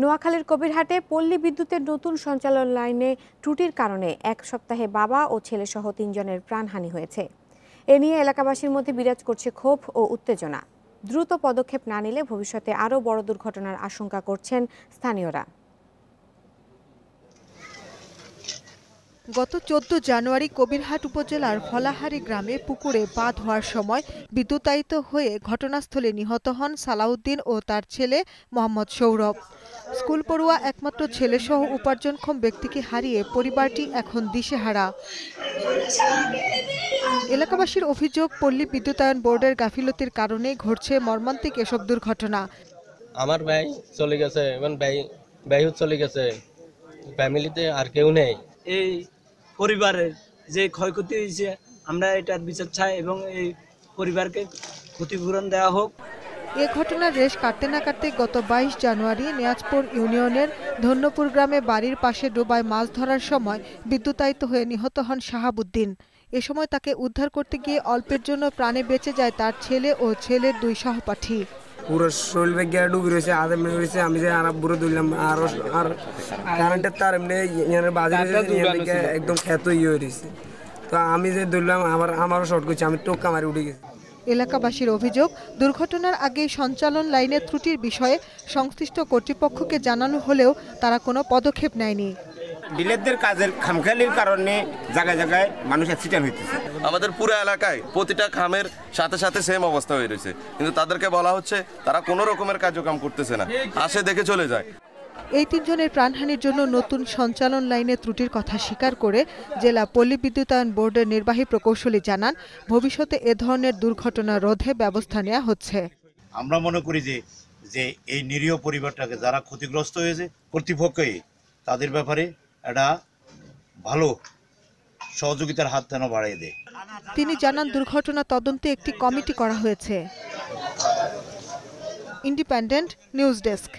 নোয়াখালীর কবিরহাটে পল্লী বিদ্যুতের নতুন সঞ্চালন লাইনে ত্রুটির কারণে এক সপ্তাহে বাবা ও ছেলেসহ তিনজনের প্রাণহানি হয়েছে। এ নিয়ে এলাকাবাসীর মধ্যে বিরাজ করছে ক্ষোভ ও উত্তেজনা। দ্রুত পদক্ষেপ না নিলে ভবিষ্যতে আরও বড় দুর্ঘটনার আশঙ্কা করছেন স্থানীয়রা। গত চোদ্দ জানুয়ারি কবিরহাট উপজেলার ফলাহারি গ্রামে পুকুরে পা ধোয়ার সময় বিদ্যুতায়িত হয়ে ঘটনাস্থলে নিহত হন সালাউদ্দিন ও তার ছেলে মোহাম্মদ সৌরভ। স্কুল পড়ুয়া একমাত্র ছেলেসহ উপার্জনক্ষম ব্যক্তিকে হারিয়ে পরিবারটি এখন দিশেহারা। এলাকাবাসীর অভিযোগ পল্লী বিদ্যুতায়ন বোর্ডের গাফিলতির কারণে ঘটছে মর্মান্তিক এসব দুর্ঘটনা। আমার ভাই চলে গেছে এবং ভাই ভাইও চলে গেছে। ফ্যামিলিতে আর কেউ নেই। এই পরিবারের যে ক্ষয়ক্ষতি হয়েছে, আমরা এটার বিচার চাই এবং এই পরিবারকে ক্ষতিপূরণ দেওয়া হোক। এ ঘটনার রেশ কাটতে না কাটতে গত বাইশ জানুয়ারি নিয়াজপুর ইউনিয়নের ধন্যপুর গ্রামে বাড়ির পাশে ডোবায় মাছ ধরার সময় বিদ্যুতায়িত হয়ে নিহত হন শাহাবুদ্দিন। এ সময় তাকে উদ্ধার করতে গিয়ে অল্পের জন্য প্রাণে বেঁচে যায় তার ছেলে ও ছেলের দুই সহপাঠী। পুরো শরীর বেগে ডুবি রয়েছে আধা এমনি রয়েছে আমি যে আর বুড়ো দিলাম আর আর কারেন্টের তার এমনি বাজে একদম ক্ষেত ইয়ে হয়ে রয়েছে। তো আমি যে ধরলাম আমার আমারও শর্ট করছি আমি টোক্কা মারি উঠে গেছি। এলাকাবাসীর অভিযোগ দুর্ঘটনার আগে সঞ্চালন লাইনের ত্রুটির বিষয়ে সংশ্লিষ্ট কর্তৃপক্ষকে জানানো হলেও তারা কোনো পদক্ষেপ নেয়নি। ডিলেরদের কাজের খামখেয়ালির কারণে জায়গায় জায়গায় মানুষ অ্যাক্সিডেন্ট হইতেছে। আমাদের পুরো এলাকায় প্রতিটা খামের সাথে সাথে সেম অবস্থা হয়ে রয়েছে। কিন্তু তাদেরকে বলা হচ্ছে তারা কোনো রকমের কার্যক্রম করতেছে না। আসে দেখে চলে যায়। এই তিনজনের প্রাণহানির জন্য নতুন সঞ্চালন লাইনে ত্রুটির কথা স্বীকার করে জেলা পল্লী বিদ্যুতায়ন বোর্ডের নির্বাহী প্রকৌশলী জানান ভবিষ্যতে এ ধরনের দুর্ঘটনা রোধে ব্যবস্থা নেওয়া হচ্ছে। আমরা মনে করি যে যে এই নিরীহ পরিবারটাকে যারা ক্ষতিগ্রস্ত হয়েছে কর্তৃপক্ষই তাদের ব্যাপারে একটা ভালো সহযোগিতার হাত যেন বাড়িয়ে দেয়। তিনি জানান দুর্ঘটনা তদন্তে একটি কমিটি করা হয়েছে। Independent news desk.